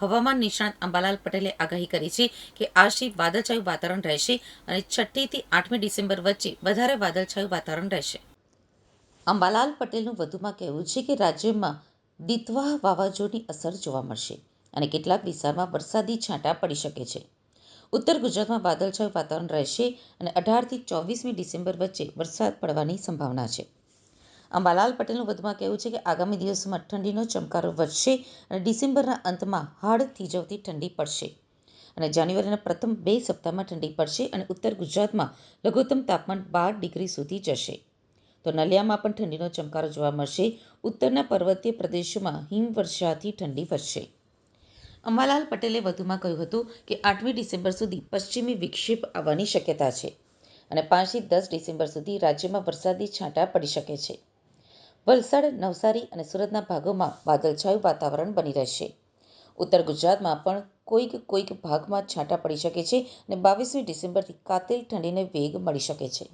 હવામાન નિષ્ણાત અંબાલાલ પટેલે આગાહી કરી છે કે આજથી વાદળછાયું વાતાવરણ રહેશે અને છઠ્ઠીથી આઠમી ડિસેમ્બર વચ્ચે વધારે વાદળછાયું વાતાવરણ રહેશે. અંબાલાલ પટેલનું વધુમાં કહેવું છે કે રાજ્યમાં દિતવાહ વાવાઝોડની અસર જોવા મળશે અને કેટલાક વિસ્તારમાં વરસાદી છાંટા પડી શકે છે. ઉત્તર ગુજરાતમાં વાદળછાયું વાતાવરણ રહેશે અને અઢારથી ચોવીસમી ડિસેમ્બર વચ્ચે વરસાદ પડવાની સંભાવના છે. અંબાલાલ પટેલનું વધુમાં કહેવું છે કે આગામી દિવસોમાં ઠંડીનો ચમકારો વધશે અને ડિસેમ્બરના અંતમાં હાડ થીજવતી ઠંડી પડશે. અને જાન્યુઆરીના પ્રથમ બે સપ્તાહમાં ઠંડી પડશે અને ઉત્તર ગુજરાતમાં લઘુત્તમ તાપમાન બાર ડિગ્રી સુધી જશે. તો નલિયામાં પણ ઠંડીનો ચમકારો જોવા મળશે. ઉત્તરના પર્વતીય પ્રદેશોમાં હિમવર્ષાથી ઠંડી વધશે. અંબાલાલ પટેલે વધુમાં કહ્યું હતું કે આઠમી ડિસેમ્બર સુધી પશ્ચિમી વિક્ષેપ આવવાની શક્યતા છે અને પાંચથી દસ ડિસેમ્બર સુધી રાજ્યમાં વરસાદી છાંટા પડી શકે છે. વલસાડ, નવસારી અને સુરતના ભાગોમાં વાદળછાયું વાતાવરણ બની રહેશે. ઉત્તર ગુજરાતમાં પણ કોઈક કોઈક ભાગમાં છાંટા પડી શકે છે અને બાવીસમી ડિસેમ્બરથી કાતિલ ઠંડીને વેગ મળી શકે છે.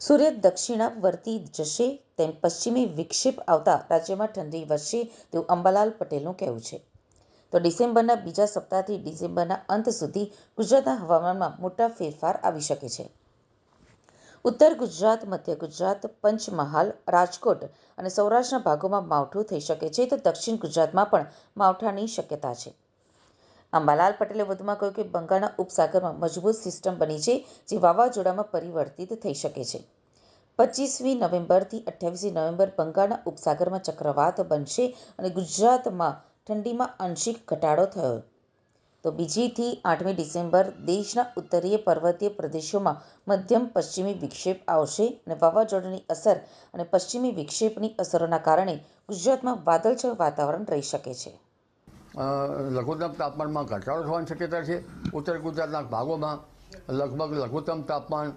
સૂર્ય દક્ષિણાવર્તી જશે તેમ પશ્ચિમી વિક્ષેપ આવતા રાજ્યમાં ઠંડી વધશે તેવું અંબાલાલ પટેલનું કહેવું છે. તો ડિસેમ્બરના બીજા સપ્તાહથી ડિસેમ્બરના અંત સુધી ગુજરાતના હવામાનમાં મોટા ફેરફાર આવી શકે છે. ઉત્તર ગુજરાત, મધ્ય ગુજરાત, પંચમહાલ, રાજકોટ અને સૌરાષ્ટ્રના ભાગોમાં માવઠું થઈ શકે છે તો દક્ષિણ ગુજરાતમાં પણ માવઠાની શક્યતા છે. અંબાલાલ પટેલે વધુમાં કહ્યું કે બંગાળના ઉપસાગરમાં મજબૂત સિસ્ટમ બની છે જે વાવાઝોડામાં પરિવર્તિત થઈ શકે છે. પચીસમી નવેમ્બરથી અઠ્યાવીસમી નવેમ્બર બંગાળના ઉપસાગરમાં ચક્રવાત બનશે અને ગુજરાતમાં ઠંડીમાં આંશિક ઘટાડો થયો. તો બીજીથી આઠમી ડિસેમ્બર દેશના ઉત્તરીય પર્વતીય પ્રદેશોમાં મધ્યમ પશ્ચિમી વિક્ષેપ આવશે અને વાવાઝોડાની અસર અને પશ્ચિમી વિક્ષેપની અસરોના કારણે ગુજરાતમાં વાદળછાયું વાતાવરણ રહી શકે છે. લઘુત્તમ તાપમાનમાં ઘટાડો થવાની શક્યતા છે. ઉત્તર ગુજરાતના ભાગોમાં લગભગ લઘુત્તમ તાપમાન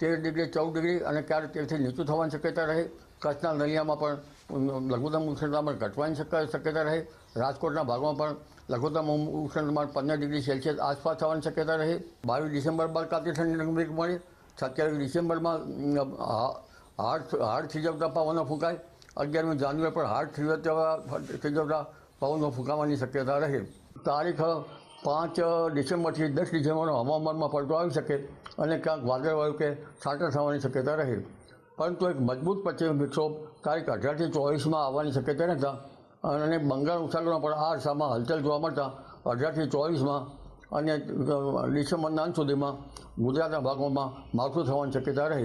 તેર ડિગ્રી, ચૌદ ડિગ્રી અને ક્યારેક તેરથી નીચું થવાની શક્યતા રહે. કચ્છના નલિયામાં પણ લઘુત્તમ ઉષ્ણતામાન ઘટવાની શક્યતા રહે. રાજકોટના ભાગમાં પણ લઘુત્તમ ઉષ્ણતામાન પંદર ડિગ્રી સેલ્સિયસ આસપાસ થવાની શક્યતા રહે. બાવીસ ડિસેમ્બર બાદ કાતી ઠંડી વેગ મળે. સત્યાવીસ ડિસેમ્બરમાં હાર્ડ હાડ હાડ થીજવતા પવનો ફૂંકાય. અગિયારમી જાન્યુઆરી પર હાડ થીજવતા થીજવતા પવનો ફૂંકાવાની શક્યતા રહે. તારીખ પાંચ ડિસેમ્બરથી દસ ડિસેમ્બરનો હવામાનમાં પલટો આવી શકે અને ક્યાંક વાદળવાયું કે છાંટા થવાની શક્યતા રહે. પરંતુ એક મજબૂત પશ્ચિમ વિક્ષોભ તારીખ અઢારથી ચોવીસમાં આવવાની શક્યતા રહેતા અને બંગાળ ઉપસાગરમાં પણ આ અરસામાં હલચલ જોવા મળતા અઢારથી ચોવીસમાં અને ડિસેમ્બરના અંત સુધીમાં ગુજરાતના ભાગોમાં માવઠું થવાની શક્યતા રહે.